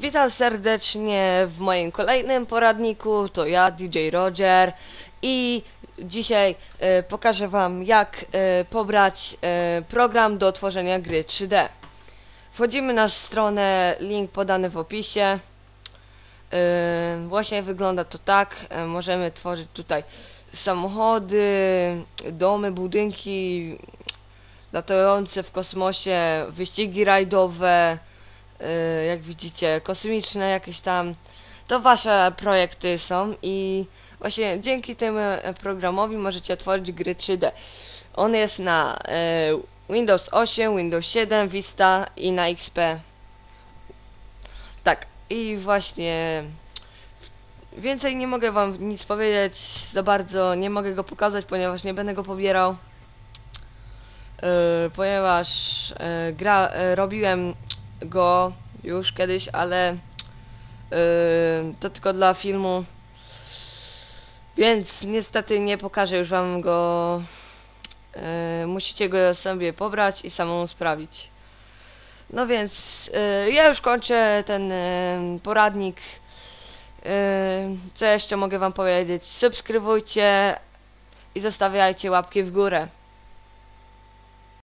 Witam serdecznie w moim kolejnym poradniku, to ja, DJ Roger i dzisiaj e, pokażę wam jak e, pobrać e, program do tworzenia gry 3D. Wchodzimy na stronę, link podany w opisie. Właśnie wygląda to tak, możemy tworzyć tutaj samochody, domy, budynki latające w kosmosie, wyścigi rajdowe, jak widzicie, kosmiczne jakieś tam. To wasze projekty są i właśnie dzięki temu programowi możecie tworzyć gry 3D. On jest na e, Windows 8, Windows 7, Vista i na XP. Tak, i właśnie więcej nie mogę wam nic powiedzieć za bardzo, nie mogę go pokazać, ponieważ nie będę go pobierał. Yy, ponieważ yy, gra, yy, robiłem go już kiedyś, ale yy, to tylko dla filmu. Więc niestety nie pokażę już wam go. Yy, musicie go sobie pobrać i samemu sprawić. No więc yy, ja już kończę ten yy, poradnik. Yy, co jeszcze mogę wam powiedzieć? Subskrybujcie i zostawiajcie łapki w górę.